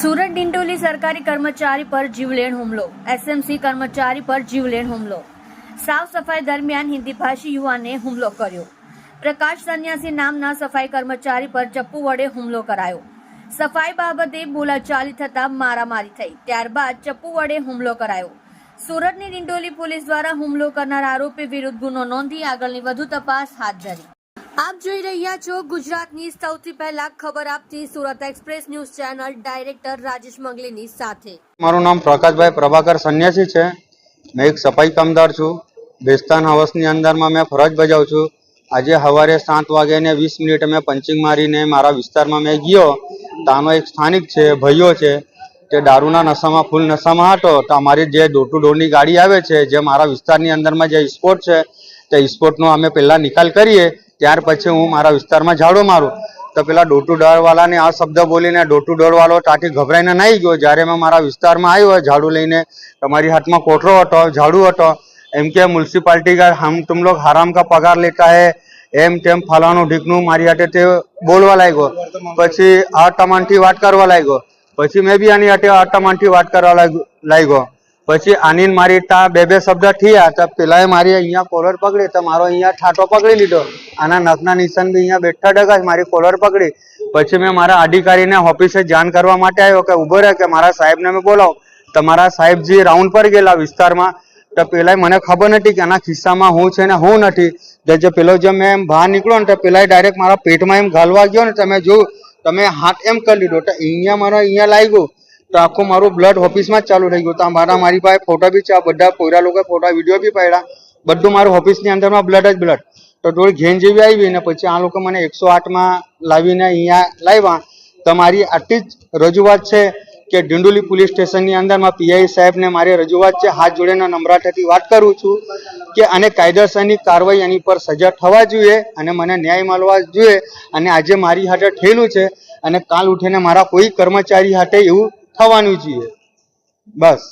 સુરત ડિંડોલી સરકારી કર્મચારી પર જીવલેણ હુમલો. એસએમસી કર્મચારી પર જીવલેણ હુમલો. સાફ સફાઈ દરમિયાન હિન્દી ભાષી યુવાને હુમલો કર્યો. પ્રકાશ સંન્યાસી નામના સફાઈ કર્મચારી પર ચપ્પુ વડે હુમલો કરાયો. સફાઈ બાબતે બોલાચાલી થતા મારામારી થઈ. ત્યારબાદ ચપ્પુ વડે હુમલો કરાયો. સુરતની ડિંડોલી પોલીસ દ્વારા હુમલો કરનાર આરોપી વિરુદ્ધ ગુનો નોંધી આગળની વધુ તપાસ હાથ ધરી. આપ જોઈ રહ્યા છો ગુજરાતની સૌથી પહેલા ખબર આપતી Surat express news channel director Rajesh મંગલીની સાથે. મારું નામ પ્રકાશભાઈ પ્રભાકર સન્યાસી છે. મેં એક સફાઈ કામદાર છું. બેસ્તાન હાઉસની અંદરમાં મેં ફરજ બજાવું છું. આજે સવારે સાત વાગે ને વીસ મિનિટે મેં પંચિંગ મારીને મારા વિસ્તારમાં મેં ગયો. ત્યાંનો એક સ્થાનિક છે ભાઈઓ છે. તે દારૂના નશામાં, ફૂલ નશામાં હતો. તો અમારી જે ડોર ટુ ડોરની ગાડી આવે છે, જે મારા વિસ્તારની અંદરમાં જે સ્પોટ છે, તે સ્પોટનો અમે પહેલાં નિકાલ કરીએ. ત્યાર પછી હું મારા વિસ્તારમાં ઝાડો મારું. તો પેલા ડોટુ ડરવાલાને આ શબ્દ બોલીને ડોટુ ડરવાલો ડોર ગભરાઈને નાહી ગયો. જ્યારે મેં મારા વિસ્તારમાં આવ્યો, ઝાડુ લઈને તમારી હાથમાં કોટરો હતો, ઝાડુ હતો. એમ કે મ્યુનિસિપાલિટી કા હમ, તુમ લોગ હરામ કા પગાર લેતા હે? એમ તેમ ફલાણું ઢીકનું મારી હાથે તે બોલવા લાગ્યો. પછી આ ટમાનથી વાત કરવા લાગ્યો. પછી મેં બી આની હાથે આ ટમાનથી વાત કરવા લાગ્યો લાગ્યો. પછી આનીન મારી તા બે બે શબ્દ થયા તો પેલાએ મારી અહીંયા કોલર પકડી તો મારો અહીંયા ઠાટો પકડી લીધો. આના નખના નિશાન બી અહીંયા બેઠા ડગા મારી કોલર પકડી. પછી મેં મારા અધિકારીને ઓફિસે જાણ કરવા માટે આવ્યો કે ઊભો રહે કે મારા સાહેબને મેં બોલાવો. તમારા સાહેબજી રાઉન્ડ પર ગયેલા વિસ્તારમાં. તો પેલા મને ખબર નથી કે આના ખિસ્સામાં હું છે ને હું નથી. જે પેલો જે મેં એમ બહાર નીકળ્યો ને તો પેલા ડાયરેક્ટ મારા પેટમાં એમ ઘાલવા ગયો ને તમે જોયું, તમે હાથ એમ કરી લીધો. તો અહીંયા મારો અહીંયા લાગ્યું. તો આખું મારું બ્લડ ઓફિસમાં જ ચાલુ થઈ ગયું. તો મારા મારી પાસે ફોટો બી છે બધા પોયરા લોકો ફોટા વીડિયો બી પાડ્યા. બધું મારું ઓફિસની અંદરમાં બ્લડ જ બ્લડ તો થોડી ઘેન જેવી આવી ને પછી આ લોકો મને એકસો આઠમાં લાવીને અહીંયા લાવ્યા. તમારી આટલી જ રજૂઆત છે કે ડિંડોલી પોલીસ સ્ટેશનની અંદરમાં પીઆઈ સાહેબને મારી રજૂઆત છે, હાથ જોડીને નમ્રતાથી વાત કરું છું કે આને કાયદેસરની કાર્યવાહી એની પર સજા થવા જોઈએ અને મને ન્યાય મળવા જોઈએ. અને આજે મારી હાથે થયેલું છે અને કાલ ઉઠીને મારા કોઈ કર્મચારી હાથે એવું થવાનું જોઈએ બસ.